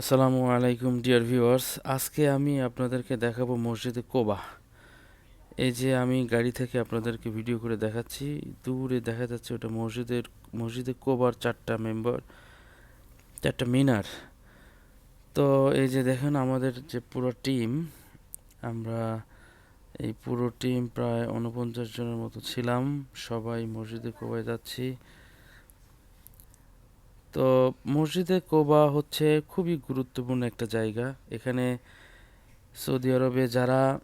আসসালামু আলাইকুম, dear viewers. আজকে আমি আপনাদেরকে দেখাবো মসজিদে কোবা। এই যে আমি গাড়ি থেকে আপনাদেরকে ভিডিও করে দেখাচ্ছি, দূরে দেখা যাচ্ছে ওটা মসজিদের, মসজিদে কোবার চারটা মেম্বার, চারটা মিনার। তো এই যে দেখেন আমাদের যে পুরো টিম, আমরা এই পুরো টিম প্রায় উনপঞ্চাশ জনের মতো ছিলাম। সবাই মসজিদে কোবায় যাচ্ছি। তো মসজিদে কোবা হচ্ছে খুবই গুরুত্বপূর্ণ একটা জায়গা। এখানে সৌদি আরবে যারা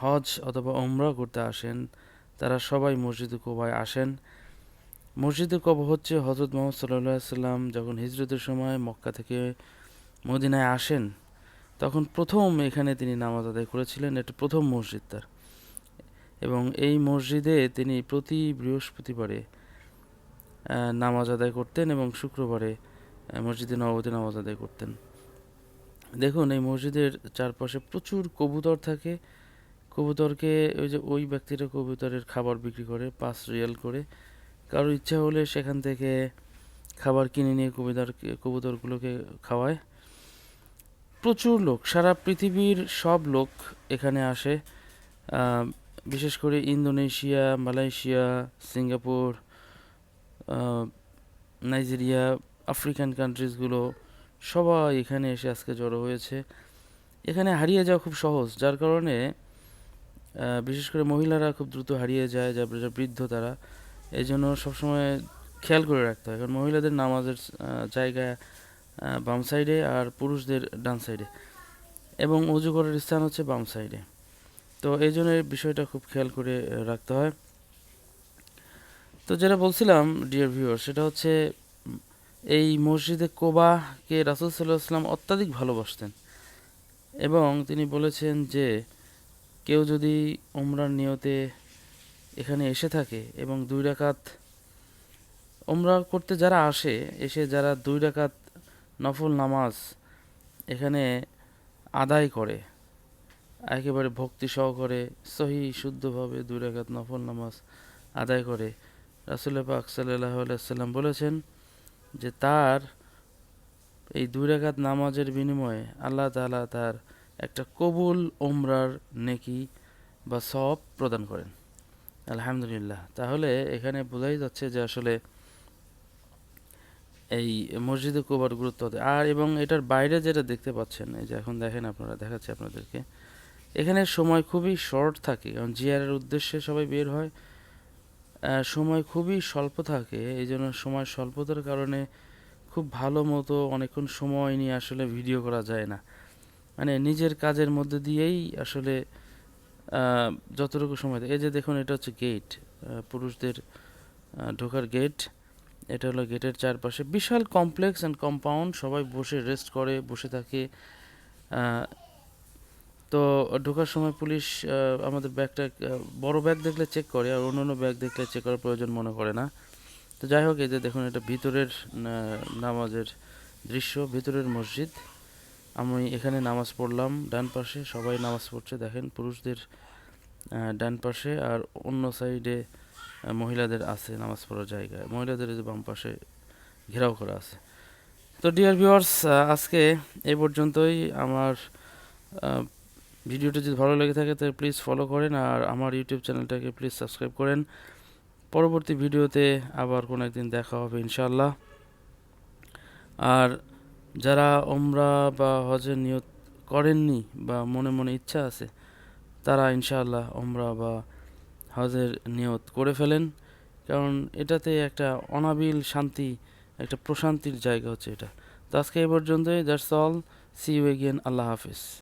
হজ অথবা ওমরা করতে আসেন, তারা সবাই মসজিদে কোবায় আসেন। মসজিদে কোবা হচ্ছে হজরত মোহাম্মদ সাল্লাম যখন হিজরতের সময় মক্কা থেকে মদিনায় আসেন, তখন প্রথম এখানে তিনি নামাজ আদায় করেছিলেন। এটা প্রথম মসজিদ তার। এবং এই মসজিদে তিনি প্রতি বৃহস্পতিবারে নামাজ আদায় করতেন এবং শুক্রবারে মসজিদে নববতী নামাজ আদায় করতেন। দেখুন, এই মসজিদের চারপাশে প্রচুর কবুতর থাকে। কবুতরকে ওই যে ওই ব্যক্তিরা কবুতরের খাবার বিক্রি করে, পাঁচ রিয়াল করে। কারোর ইচ্ছা হলে সেখান থেকে খাবার কিনে নিয়ে কবুতর, কবুতরগুলোকে খাওয়ায়। প্রচুর লোক, সারা পৃথিবীর সব লোক এখানে আসে। বিশেষ করে Indonesia, Malaysia, Singapore Nigeria, African কান্ট্রিজগুলো সবাই এখানে এসে আজকে জড়ো হয়েছে। এখানে হারিয়ে যাওয়া খুব সহজ, যার কারণে বিশেষ করে মহিলারা খুব দ্রুত হারিয়ে যায়, যা বৃদ্ধ তারা। এই জন্য সবসময় খেয়াল করে রাখতে হয়, কারণ মহিলাদের নামাজের জায়গা বাম সাইডে আর পুরুষদের ডান সাইডে এবং উজু করার স্থান হচ্ছে বাম সাইডে তো এই জন্য বিষয়টা খুব খেয়াল করে রাখতে হয়। তো যেটা বলছিলাম ডিয়ার ভিউয়ার সেটা হচ্ছে, এই মসজিদে কোবাকে রাসুল সাল্লাহ আসলাম অত্যাধিক ভালোবাসতেন। এবং তিনি বলেছেন যে, কেউ যদি ওমরার নিয়তে এখানে এসে থাকে এবং দুই রাকাত ওমরা করতে যারা আসে, এসে যারা দুই রাকাত নফল নামাজ এখানে আদায় করে, একেবারে ভক্তি সহকারে সহি শুদ্ধভাবে দুই রাকাত নফল নামাজ আদায় করে রাসুল পাক সাল্লাহ সাল্লাম বলেছেন যে তার এই দুই রাকাত নামাজের বিনিময়ে আল্লাহ তাআলা তার একটা কবুল ওমরার নেকি বা সব প্রদান করেন। আলহামদুলিল্লাহ। তাহলে এখানে বোঝাই যাচ্ছে যে আসলে এই মসজিদে কোবার গুরুত্ব আছে। আর এবং এটার বাইরে যেটা দেখতে পাচ্ছেন, এই যে এখন দেখেন আপনারা, দেখাচ্ছি আপনাদেরকে। এখানে সময় খুবই শর্ট থাকে, কারণ জিয়ারের উদ্দেশ্যে সবাই বের হয়। সময় খুবই স্বল্প থাকে। এই জন্য সময় স্বল্পতার কারণে খুব ভালো মতো অনেকক্ষণ সময় নিয়ে আসলে ভিডিও করা যায় না। মানে নিজের কাজের মধ্যে দিয়েই আসলে যতটুকু সময় এই যে দেখুন, এটা হচ্ছে গেট পুরুষদের ঢোকার গেট এটা হলো গেটের চারপাশে। বিশাল কমপ্লেক্স অ্যান্ড কম্পাউন্ড সবাই বসে রেস্ট করে, বসে থাকে। তো ঢোকার সময় পুলিশ আমাদের ব্যাগটা বড় ব্যাগ দেখলে চেক করে আর অন্য অন্য ব্যাগ দেখলে চেক করার প্রয়োজন মনে করে না। তো যাই হোক, এই যে দেখুন, এটা ভিতরের নামাজের দৃশ্য, ভিতরের মসজিদ। আমি এখানে নামাজ পড়লাম, ডান পাশে সবাই নামাজ পড়ছে, দেখেন পুরুষদের ডান পাশে আর অন্য সাইডে মহিলাদের আছে নামাজ পড়ার জায়গায়। মহিলাদের যে বাম পাশে ঘেরাও করা আছে। তো ডিয়ার ভিউয়ার্স আজকে এই পর্যন্তই। আমার ভিডিওটি যদি ভালো লেগে থাকে, তাহলে প্লিজ ফলো করেন আর আমার ইউটিউব চ্যানেলটাকে প্লিজ সাবস্ক্রাইব করেন। পরবর্তী ভিডিওতে আবার কোনো একদিন দেখা হবে ইনশাল্লাহ আর যারা ওমরা বা হজের নিয়ত করেননি বা মনে মনে ইচ্ছা আছে, তারা ইনশাআল্লাহ ওমরা বা হজের নিয়ত করে ফেলেন। কারণ এটাতে একটা অনাবিল শান্তি, একটা প্রশান্তির জায়গা হচ্ছে এটা। তো আজকে এই পর্যন্তই that's all see you again Allah Hafiz.